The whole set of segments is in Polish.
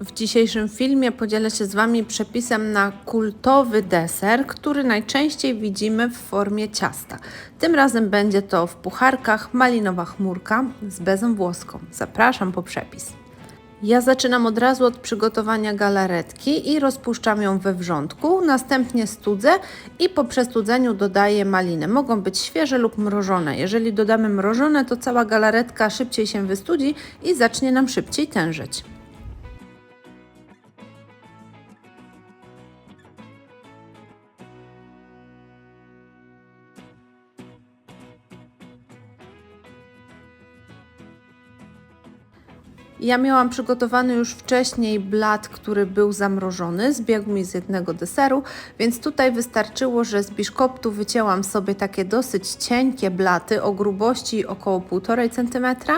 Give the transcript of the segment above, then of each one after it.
W dzisiejszym filmie podzielę się z Wami przepisem na kultowy deser, który najczęściej widzimy w formie ciasta. Tym razem będzie to w pucharkach malinowa chmurka z bezą włoską. Zapraszam po przepis. Ja zaczynam od razu od przygotowania galaretki i rozpuszczam ją we wrzątku, następnie studzę i po przestudzeniu dodaję maliny. Mogą być świeże lub mrożone. Jeżeli dodamy mrożone, to cała galaretka szybciej się wystudzi i zacznie nam szybciej tężeć. Ja miałam przygotowany już wcześniej blat, który był zamrożony, zbiegł mi z jednego deseru, więc tutaj wystarczyło, że z biszkoptu wycięłam sobie takie dosyć cienkie blaty o grubości około 1,5 cm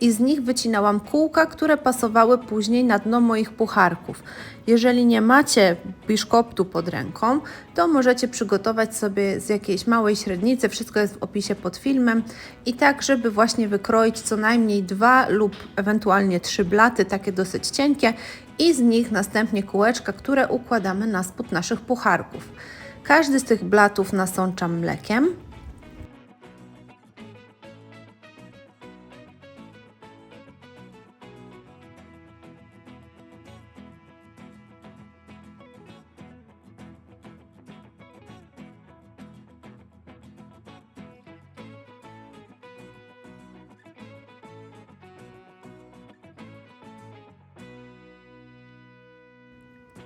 i z nich wycinałam kółka, które pasowały później na dno moich pucharków. Jeżeli nie macie biszkoptu pod ręką, to możecie przygotować sobie z jakiejś małej średnicy, wszystko jest w opisie pod filmem i tak, żeby właśnie wykroić co najmniej dwa lub ewentualnie trzy blaty, takie dosyć cienkie i z nich następnie kółeczka, które układamy na spód naszych pucharków. Każdy z tych blatów nasączam mlekiem.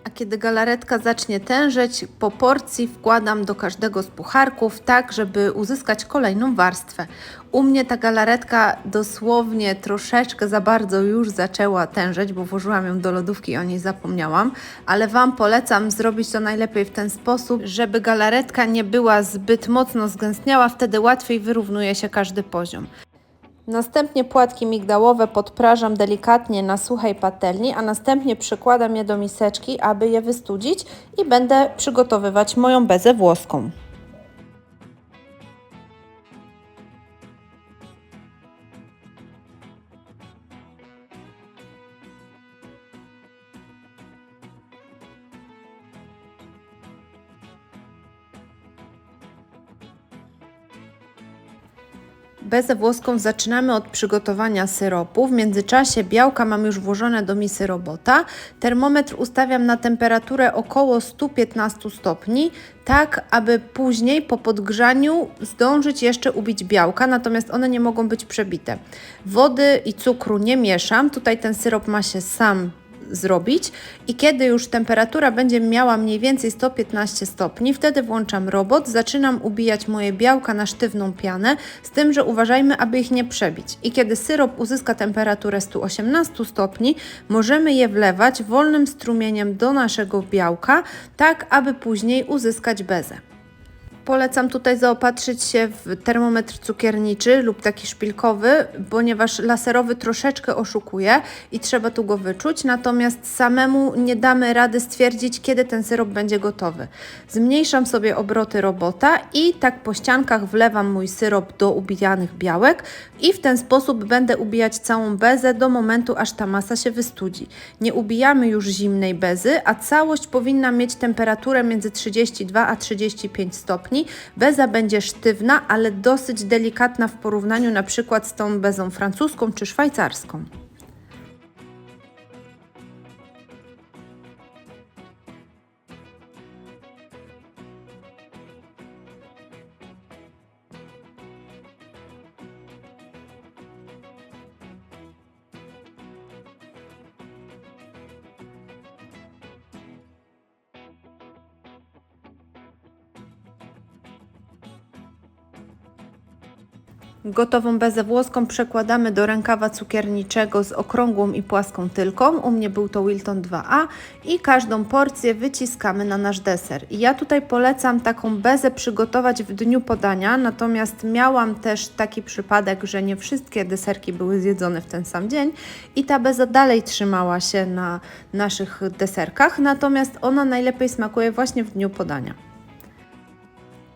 A kiedy galaretka zacznie tężeć, po porcji wkładam do każdego z pucharków, tak żeby uzyskać kolejną warstwę. U mnie ta galaretka dosłownie troszeczkę za bardzo już zaczęła tężeć, bo włożyłam ją do lodówki i o niej zapomniałam, ale Wam polecam zrobić to najlepiej w ten sposób, żeby galaretka nie była zbyt mocno zgęstniała, wtedy łatwiej wyrównuje się każdy poziom. Następnie płatki migdałowe podprażam delikatnie na suchej patelni, a następnie przykładam je do miseczki, aby je wystudzić i będę przygotowywać moją bezę włoską. Bezę włoską zaczynamy od przygotowania syropu. W międzyczasie białka mam już włożone do misy robota. Termometr ustawiam na temperaturę około 115 stopni, tak aby później po podgrzaniu zdążyć jeszcze ubić białka, natomiast one nie mogą być przebite. Wody i cukru nie mieszam. Tutaj ten syrop ma się sam zrobić i kiedy już temperatura będzie miała mniej więcej 115 stopni, wtedy włączam robot, zaczynam ubijać moje białka na sztywną pianę, z tym, że uważajmy, aby ich nie przebić. I kiedy syrop uzyska temperaturę 118 stopni, możemy je wlewać wolnym strumieniem do naszego białka, tak aby później uzyskać bezę. Polecam tutaj zaopatrzyć się w termometr cukierniczy lub taki szpilkowy, ponieważ laserowy troszeczkę oszukuje i trzeba tu go wyczuć, natomiast samemu nie damy rady stwierdzić, kiedy ten syrop będzie gotowy. Zmniejszam sobie obroty robota i tak po ściankach wlewam mój syrop do ubijanych białek i w ten sposób będę ubijać całą bezę do momentu, aż ta masa się wystudzi. Nie ubijamy już zimnej bezy, a całość powinna mieć temperaturę między 32 a 35 stopni Beza będzie sztywna, ale dosyć delikatna w porównaniu na przykład z tą bezą francuską czy szwajcarską. Gotową bezę włoską przekładamy do rękawa cukierniczego z okrągłą i płaską tylką. U mnie był to Wilton 2A i każdą porcję wyciskamy na nasz deser. Ja tutaj polecam taką bezę przygotować w dniu podania, natomiast miałam też taki przypadek, że nie wszystkie deserki były zjedzone w ten sam dzień i ta beza dalej trzymała się na naszych deserkach, natomiast ona najlepiej smakuje właśnie w dniu podania.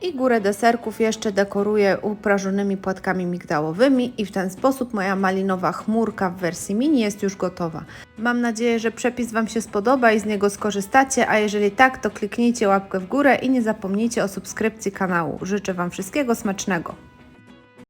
I górę deserków jeszcze dekoruję uprażonymi płatkami migdałowymi i w ten sposób moja malinowa chmurka w wersji mini jest już gotowa. Mam nadzieję, że przepis Wam się spodoba i z niego skorzystacie, a jeżeli tak, to kliknijcie łapkę w górę i nie zapomnijcie o subskrypcji kanału. Życzę Wam wszystkiego smacznego.